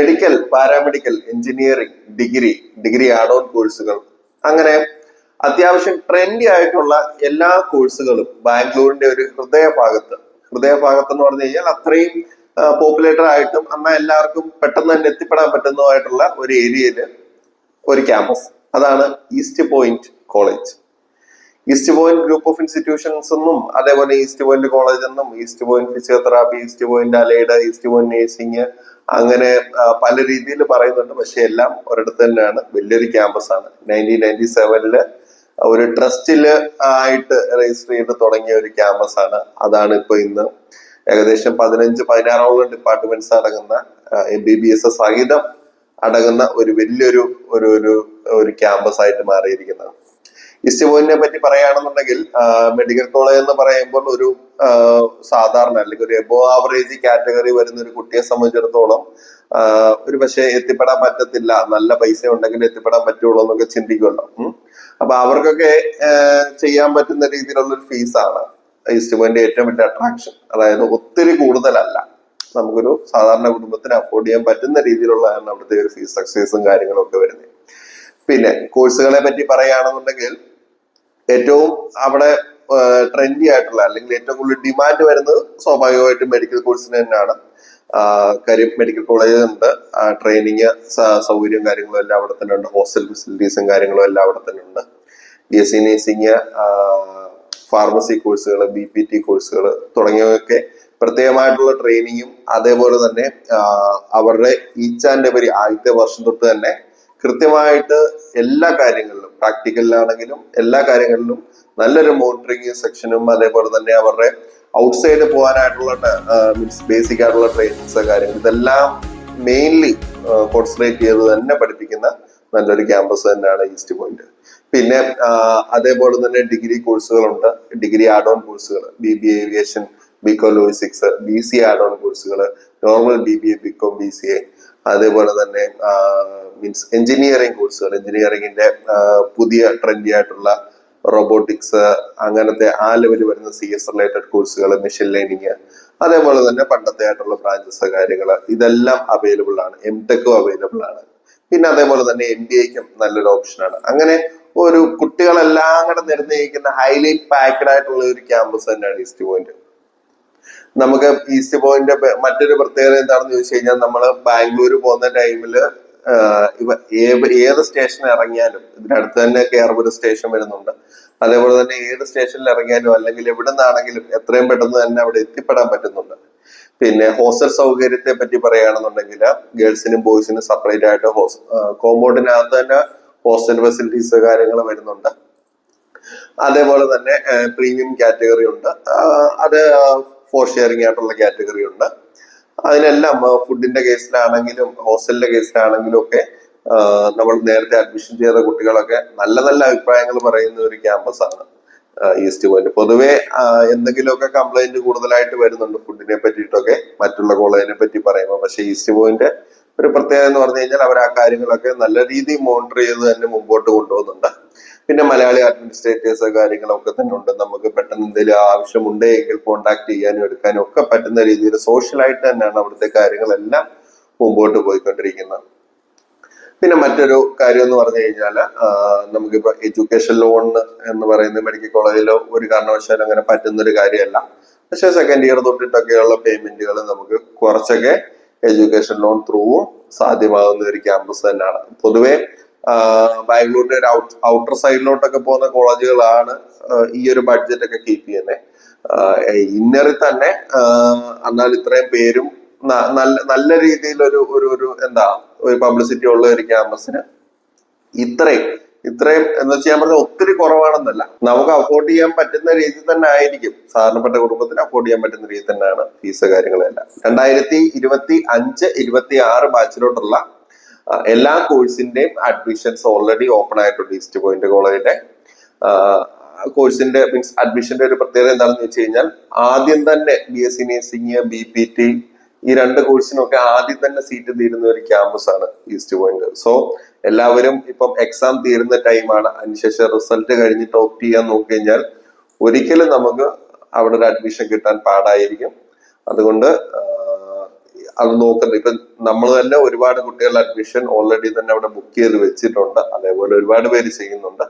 Medical paramedical engineering degree degree add on കോഴ്സുകൾ അങ്ങനെ അത്യാവശ്യം ട്രെൻഡി ആയിട്ടുള്ള എല്ലാ കോഴ്സുകളും ബാംഗ്ലൂരിന്റെ ഒരു ഹൃദയഭാഗത്ത്. ഹൃദയഭാഗത്ത് എന്ന് പറഞ്ഞു കഴിഞ്ഞാൽ അത്രയും പോപ്പുലേറ്റർ ആയിട്ടും എന്നാൽ എല്ലാവർക്കും പെട്ടെന്ന് തന്നെ എത്തിപ്പെടാൻ പറ്റുന്നതായിട്ടുള്ള ഒരു ഏരിയയിൽ ഒരു ക്യാമ്പസ് അതാണ് East Point college East Point group of institutions എന്നും അതേപോലെ ഈസ്റ്റ് പോയിന്റ് കോളേജ് എന്നും East Point physiotherapy East Point allied East Point nursing അങ്ങനെ പല രീതിയിൽ പറയുന്നുണ്ട്. പക്ഷെ എല്ലാം ഒരിടത്ത് തന്നെയാണ്. വലിയൊരു ക്യാമ്പസ് ആണ് നയന്റീൻ നയന്റി സെവനിൽ ഒരു ട്രസ്റ്റിൽ ആയിട്ട് രജിസ്റ്റർ ചെയ്ത് തുടങ്ങിയ ഒരു ക്യാമ്പസ് ആണ് അതാണ് ഇപ്പൊ ഇന്ന് ഏകദേശം പതിനഞ്ച് പതിനാറോളം ഡിപ്പാർട്ട്മെന്റ്സ് അടങ്ങുന്ന എം ബി ബി എസ് സഹിതം അടങ്ങുന്ന ഒരു വലിയൊരു ഒരു ഒരു ക്യാമ്പസ് ആയിട്ട് മാറിയിരിക്കുന്നത്. ഈസ്റ്റ് പോയിന്റിനെ പറ്റി പറയുകയാണെന്നുണ്ടെങ്കിൽ മെഡിക്കൽ കോളേജ് എന്ന് പറയുമ്പോൾ ഒരു സാധാരണ അല്ലെങ്കിൽ ഒരു എബോ ആവറേജ് കാറ്റഗറി വരുന്ന ഒരു കുട്ടിയെ സംബന്ധിച്ചിടത്തോളം ഒരു പക്ഷേ എത്തിപ്പെടാൻ പറ്റത്തില്ല. നല്ല പൈസ ഉണ്ടെങ്കിൽ എത്തിപ്പെടാൻ പറ്റുള്ളൂ എന്നൊക്കെ ചിന്തിക്കുമല്ലോ. അപ്പൊ അവർക്കൊക്കെ ചെയ്യാൻ പറ്റുന്ന രീതിയിലുള്ള ഒരു ഫീസാണ് ഈസ്റ്റ് പോയിന്റ് ഏറ്റവും വലിയ അട്രാക്ഷൻ അതായത് ഒത്തിരി കൂടുതലല്ല. നമുക്കൊരു സാധാരണ കുടുംബത്തിന് അഫോർഡ് ചെയ്യാൻ പറ്റുന്ന രീതിയിലുള്ളതാണ് അവിടുത്തെ ഒരു ഫീസ് സക്സസും കാര്യങ്ങളും ഒക്കെ വരുന്നത്. പിന്നെ കോഴ്സുകളെ പറ്റി പറയുകയാണെന്നുണ്ടെങ്കിൽ ഏറ്റവും അവിടെ ട്രെൻഡി ആയിട്ടുള്ള അല്ലെങ്കിൽ ഏറ്റവും കൂടുതൽ ഡിമാൻഡ് വരുന്നത് സ്വാഭാവികമായിട്ടും മെഡിക്കൽ കോഴ്സിന് തന്നെയാണ്. കരിം കാര്യം മെഡിക്കൽ കോളേജ് ഉണ്ട്. ട്രെയിനിങ് സൗകര്യവും കാര്യങ്ങളും എല്ലാം അവിടെ തന്നെ ഉണ്ട്. ഹോസ്റ്റൽ ഫെസിലിറ്റീസും കാര്യങ്ങളും എല്ലാം അവിടെ തന്നെ ഉണ്ട്. B S C nursing pharmacy കോഴ്സുകൾ ബി പി ടി കോഴ്സുകൾ തുടങ്ങിയവയൊക്കെ പ്രത്യേകമായിട്ടുള്ള ട്രെയിനിങ്ങും അതേപോലെ തന്നെ അവരുടെ ഈച്ച് ആൻഡ് എവരി ആദ്യത്തെ വർഷം തൊട്ട് തന്നെ കൃത്യമായിട്ട് എല്ലാ കാര്യങ്ങളിലും പ്രാക്ടിക്കലിലാണെങ്കിലും എല്ലാ കാര്യങ്ങളിലും നല്ലൊരു മോണിറ്ററിങ് സെക്ഷനും അതേപോലെ തന്നെ അവരുടെ ഔട്ട്സൈഡ് പോകാനായിട്ടുള്ള മീൻസ് ബേസിക് ആയിട്ടുള്ള ട്രെയിനിങ്സ് കാര്യങ്ങൾ ഇതെല്ലാം മെയിൻലി കോൺസെൻട്രേറ്റ് ചെയ്ത് തന്നെ പഠിപ്പിക്കുന്ന നല്ലൊരു ക്യാമ്പസ് തന്നെയാണ് ഈസ്റ്റ് പോയിന്റ് പിന്നെ അതേപോലെ തന്നെ ഡിഗ്രി കോഴ്സുകളുണ്ട് ഡിഗ്രി ആഡ് ഓൺ കോഴ്സുകൾ B B aviation BCom logistics B C add on കോഴ്സുകൾ normal B B A BCom B C A അതേപോലെ തന്നെ മീൻസ് എഞ്ചിനീയറിംഗ് കോഴ്സുകൾ എഞ്ചിനീയറിംഗിന്റെ പുതിയ ട്രെൻഡി ആയിട്ടുള്ള റോബോട്ടിക്സ് അങ്ങനത്തെ ആ ലെവലിൽ വരുന്ന സി എസ് റിലേറ്റഡ് കോഴ്സുകൾ മെഷീൻ ലേണിങ് അതേപോലെ തന്നെ പണ്ടത്തെ ആയിട്ടുള്ള ബ്രാഞ്ചസ് കാര്യങ്ങൾ ഇതെല്ലാം അവൈലബിൾ ആണ്. എം ടെക്കും അവൈലബിൾ ആണ്. പിന്നെ അതേപോലെ തന്നെ എം ബി എക്കും നല്ലൊരു ആണ്. അങ്ങനെ ഒരു കുട്ടികളെല്ലാം കൂടെ നിരന്നിരിക്കുന്ന ഹൈലൈറ്റ് പാക്ഡ് ആയിട്ടുള്ള ഒരു ക്യാമ്പസ് തന്നെയാണ് ഈസ്റ്റ് പോയിന്റ് നമുക്ക് ഈസ്റ്റ് പോയിന്റ് മറ്റൊരു പ്രത്യേകത എന്താണെന്ന് ചോദിച്ചു കഴിഞ്ഞാൽ നമ്മൾ ബാംഗ്ലൂർ പോകുന്ന ഇവ ഏത് ഏത് സ്റ്റേഷൻ ഇറങ്ങിയാലും ഇതിനടുത്ത് തന്നെ കേരളപുരം സ്റ്റേഷൻ വരുന്നുണ്ട്. അതേപോലെ തന്നെ ഏത് സ്റ്റേഷനിൽ ഇറങ്ങിയാലും അല്ലെങ്കിൽ എവിടെ നിന്നാണെങ്കിലും എത്രയും പെട്ടെന്ന് തന്നെ അവിടെ എത്തിപ്പെടാൻ പറ്റുന്നുണ്ട്. പിന്നെ ഹോസ്റ്റൽ സൗകര്യത്തെ പറ്റി പറയുകയാണെന്നുണ്ടെങ്കിൽ ഗേൾസിനും ബോയ്സിനും സെപ്പറേറ്റ് ആയിട്ട് കോമ്പൗണ്ടിനകത്ത് തന്നെ ഹോസ്റ്റൽ ഫെസിലിറ്റീസ് കാര്യങ്ങൾ വരുന്നുണ്ട്. അതേപോലെ തന്നെ പ്രീമിയം കാറ്റഗറി ഉണ്ട്. അത് ഫോർ ഷെയറിംഗ് ആയിട്ടുള്ള കാറ്റഗറി ഉണ്ട്. അതിനെല്ലാം ഫുഡിന്റെ കേസിലാണെങ്കിലും ഹോസ്റ്റലിന്റെ കേസിലാണെങ്കിലും ഒക്കെ നമ്മൾ നേരത്തെ അഡ്മിഷൻ ചെയ്ത കുട്ടികളൊക്കെ നല്ല നല്ല അഭിപ്രായങ്ങൾ പറയുന്ന ഒരു ക്യാമ്പസ് ആണ് ഈസ്റ്റ് പോയിന്റ് പൊതുവെ എന്തെങ്കിലുമൊക്കെ കംപ്ലൈന്റ് കൂടുതലായിട്ട് വരുന്നുണ്ട് ഫുഡിനെ പറ്റിയിട്ടൊക്കെ മറ്റുള്ള കോളേജിനെ പറ്റി പറയുമ്പോൾ. പക്ഷെ ഈസ്റ്റ് പോയിന്റ് ഒരു പ്രത്യേകത എന്ന് പറഞ്ഞു കഴിഞ്ഞാൽ അവർ ആ കാര്യങ്ങളൊക്കെ നല്ല രീതിയിൽ മോണിറ്റർ ചെയ്ത് തന്നെ മുമ്പോട്ട് കൊണ്ടുപോകുന്നുണ്ട്. പിന്നെ മലയാളി അഡ്മിനിസ്ട്രേറ്റേഴ്സ് കാര്യങ്ങളൊക്കെ തന്നെ ഉണ്ട്. നമുക്ക് പെട്ടെന്ന് എന്തെങ്കിലും ആവശ്യമുണ്ടെങ്കിൽ കോണ്ടാക്ട് ചെയ്യാനും എടുക്കാനും ഒക്കെ പറ്റുന്ന രീതിയിൽ സോഷ്യലായിട്ട് തന്നെയാണ് അവിടുത്തെ കാര്യങ്ങളെല്ലാം മുമ്പോട്ട് പോയിക്കൊണ്ടിരിക്കുന്നത്. പിന്നെ മറ്റൊരു കാര്യം എന്ന് പറഞ്ഞു കഴിഞ്ഞാൽ നമുക്കിപ്പോൾ നമുക്കിപ്പോ എഡ്യൂക്കേഷൻ ലോൺ എന്ന് പറയുന്ന മെഡിക്കൽ കോളേജിലോ ഒരു കാരണവശാലും അങ്ങനെ പറ്റുന്ന ഒരു കാര്യമല്ല. പക്ഷെ സെക്കൻഡ് ഇയർ തൊട്ടിട്ടൊക്കെയുള്ള പേയ്മെന്റുകൾ നമുക്ക് കുറച്ചൊക്കെ എഡ്യൂക്കേഷൻ ലോൺ ത്രൂവും സാധ്യമാകുന്ന ഒരു ക്യാമ്പസ് തന്നെയാണ്. പൊതുവെ ബാംഗ്ലൂരിന്റെ ഒരു ഔട്ടർ സൈഡിലോട്ടൊക്കെ പോകുന്ന കോളേജുകളാണ് ഈ ഒരു ബഡ്ജറ്റ് ഒക്കെ കീപ്പ് ചെയ്യുന്നത് ഇന്നറിൽ തന്നെ എന്നാൽ ഇത്രയും പേരും നല്ല നല്ല രീതിയിൽ ഒരു ഒരു ഒരു എന്താ ഒരു പബ്ലിസിറ്റി ഉള്ള ഒരു ക്യാമ്പസിന് ഇത്രയും ഇത്രയും എന്ന് വെച്ചാൽ ഞാൻ പറഞ്ഞ ഒത്തിരി കുറവാണെന്നല്ല. നമുക്ക് അഫോർഡ് ചെയ്യാൻ പറ്റുന്ന രീതി തന്നെ ആയിരിക്കും. സാധാരണപ്പെട്ട കുടുംബത്തിന് അഫോർഡ് ചെയ്യാൻ പറ്റുന്ന രീതി തന്നെയാണ് ഫീസ് കാര്യങ്ങളെല്ലാം രണ്ടായിരത്തി ഇരുപത്തി അഞ്ച് ഇരുപത്തി ആറ് ബാച്ചിലോട്ടുള്ള എല്ലാ കോഴ്സിന്റെയും അഡ്മിഷൻസ് ഓൾറെഡി ഓപ്പൺ ആയിട്ടുണ്ട് ഈസ്റ്റ് പോയിന്റ് കോളേജിന്റെ കോഴ്സിന്റെ മീൻസ് അഡ്മിഷന്റെ ഒരു പ്രത്യേകത എന്താണെന്ന് വെച്ച് കഴിഞ്ഞാൽ ആദ്യം തന്നെ B S C nursing B P T ഈ രണ്ട് കോഴ്സിനൊക്കെ ആദ്യം തന്നെ സീറ്റ് തീരുന്ന ഒരു ക്യാമ്പസ് ആണ് ഈസ്റ്റ് പോയിന്റ് സോ എല്ലാവരും ഇപ്പം എക്സാം തീരുന്ന ടൈമാണ് അതിനുശേഷം റിസൾട്ട് കഴിഞ്ഞ് ടോപ്പ് ചെയ്യാൻ നോക്കി കഴിഞ്ഞാൽ ഒരിക്കലും നമുക്ക് അവിടെ ഒരു അഡ്മിഷൻ കിട്ടാൻ പാടായിരിക്കും. അതുകൊണ്ട് അത് നോക്കുന്നത് ഇപ്പൊ നമ്മൾ തന്നെ ഒരുപാട് കുട്ടികളുടെ അഡ്മിഷൻ ഓൾറെഡി തന്നെ അവിടെ ബുക്ക് ചെയ്ത് വെച്ചിട്ടുണ്ട്. അതേപോലെ ഒരുപാട് പേര് ചെയ്യുന്നുണ്ട്.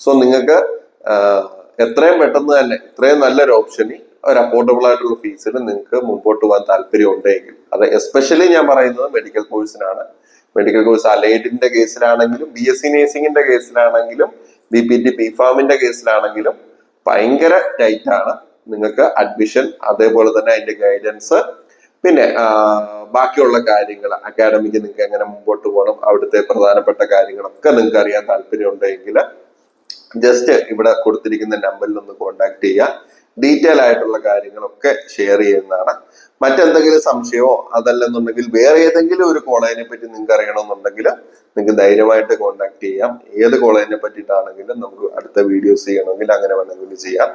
സോ നിങ്ങൾക്ക് എത്രയും പെട്ടെന്ന് തന്നെ ഇത്രയും നല്ലൊരു ഓപ്ഷന് ഒരു അഫോർഡബിൾ ആയിട്ടുള്ള ഫീസിൽ നിങ്ങൾക്ക് മുമ്പോട്ട് പോകാൻ താല്പര്യം ഉണ്ടെങ്കിൽ അത് എസ്പെഷ്യലി ഞാൻ പറയുന്നത് മെഡിക്കൽ കോഴ്സിനാണ് മെഡിക്കൽ കോഴ്സ് അലൈഡിന്റെ കേസിലാണെങ്കിലും ബി എസ് സി നേഴ്സിംഗിന്റെ കേസിലാണെങ്കിലും ബി പി ടി ബി ഫാമിന്റെ കേസിലാണെങ്കിലും ഭയങ്കര ടൈറ്റ് ആണ്. നിങ്ങൾക്ക് അഡ്മിഷൻ അതേപോലെ തന്നെ അതിന്റെ ഗൈഡൻസ് പിന്നെ ബാക്കിയുള്ള കാര്യങ്ങൾ അക്കാഡമിക്ക് നിങ്ങൾക്ക് എങ്ങനെ മുമ്പോട്ട് പോകണം അവിടുത്തെ പ്രധാനപ്പെട്ട കാര്യങ്ങളൊക്കെ നിങ്ങൾക്ക് അറിയാൻ താല്പര്യം ഉണ്ടെങ്കിൽ ജസ്റ്റ് ഇവിടെ കൊടുത്തിരിക്കുന്ന നമ്പറിൽ ഒന്ന് കോൺടാക്ട് ചെയ്യുക. ഡീറ്റെയിൽ ആയിട്ടുള്ള കാര്യങ്ങളൊക്കെ ഷെയർ ചെയ്യുന്നതാണ്. മറ്റെന്തെങ്കിലും സംശയമോ അതല്ലെന്നുണ്ടെങ്കിൽ വേറെ ഏതെങ്കിലും ഒരു കോളേജിനെ പറ്റി നിങ്ങൾക്ക് അറിയണമെന്നുണ്ടെങ്കിൽ നിങ്ങൾക്ക് ധൈര്യമായിട്ട് കോൺടാക്ട് ചെയ്യാം. ഏത് കോളേജിനെ പറ്റിയിട്ടാണെങ്കിലും നമുക്ക് അടുത്ത വീഡിയോസ് ചെയ്യണമെങ്കിൽ അങ്ങനെ വേണമെങ്കിൽ ചെയ്യാം.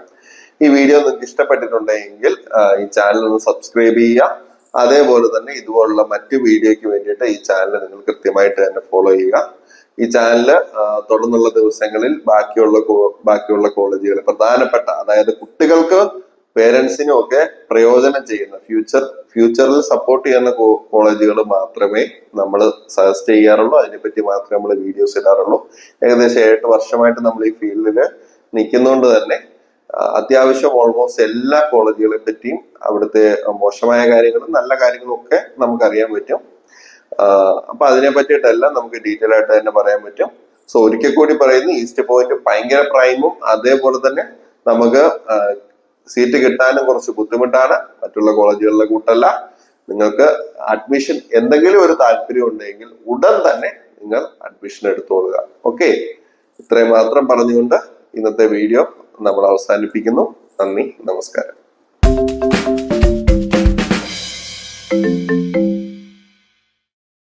ഈ വീഡിയോ നിങ്ങൾക്ക് ഇഷ്ടപ്പെട്ടിട്ടുണ്ടെങ്കിൽ ഈ ചാനൽ ഒന്ന് സബ്സ്ക്രൈബ് ചെയ്യുക. അതേപോലെ തന്നെ ഇതുപോലുള്ള മറ്റ് വീഡിയോയ്ക്ക് വേണ്ടിയിട്ട് ഈ ചാനൽ നിങ്ങൾ കൃത്യമായിട്ട് തന്നെ ഫോളോ ചെയ്യുക. ഈ ചാനൽ തുടർന്നുള്ള ദിവസങ്ങളിൽ ബാക്കിയുള്ള ബാക്കിയുള്ള കോളേജുകൾ പ്രധാനപ്പെട്ട അതായത് കുട്ടികൾക്ക് പേരൻസിനും ഒക്കെ പ്രയോജനം ചെയ്യുന്ന ഫ്യൂച്ചർ ഫ്യൂച്ചറിൽ സപ്പോർട്ട് ചെയ്യുന്ന കോളേജുകൾ മാത്രമേ നമ്മൾ സജസ്റ്റ് ചെയ്യാറുള്ളൂ. അതിനെപ്പറ്റി മാത്രമേ നമ്മൾ വീഡിയോസ് ഇടാറുള്ളൂ. ഏകദേശം എട്ട് വർഷമായിട്ട് നമ്മൾ ഈ ഫീൽഡിൽ നിൽക്കുന്നതുകൊണ്ട് തന്നെ അത്യാവശ്യം ഓൾമോസ്റ്റ് എല്ലാ കോളേജുകളെ പറ്റിയും അവിടുത്തെ മോശമായ കാര്യങ്ങളും നല്ല കാര്യങ്ങളും ഒക്കെ നമുക്കറിയാൻ പറ്റും. അപ്പൊ അതിനെ പറ്റിയിട്ടെല്ലാം നമുക്ക് ഡീറ്റെയിൽ ആയിട്ട് തന്നെ പറയാൻ പറ്റും. സോ ഒരിക്കൽ കൂടി പറയുന്നു ഈസ്റ്റ് പോയിന്റ് ഭയങ്കര പ്രൈമും അതേപോലെ തന്നെ നമുക്ക് സീറ്റ് കിട്ടാനും കുറച്ച് ബുദ്ധിമുട്ടാണ്. മറ്റുള്ള കോളേജുകളിലെ കൂട്ടല്ല. നിങ്ങൾക്ക് അഡ്മിഷൻ എന്തെങ്കിലും ഒരു താല്പര്യം ഉണ്ടെങ്കിൽ ഉടൻ തന്നെ നിങ്ങൾ അഡ്മിഷൻ എടുത്തോളുക. ഓക്കെ ഇത്രയും മാത്രം പറഞ്ഞുകൊണ്ട് ഇന്നത്തെ വീഡിയോ നമ്മൾ അവസാനിപ്പിക്കുന്നു. നന്ദി നമസ്കാരം.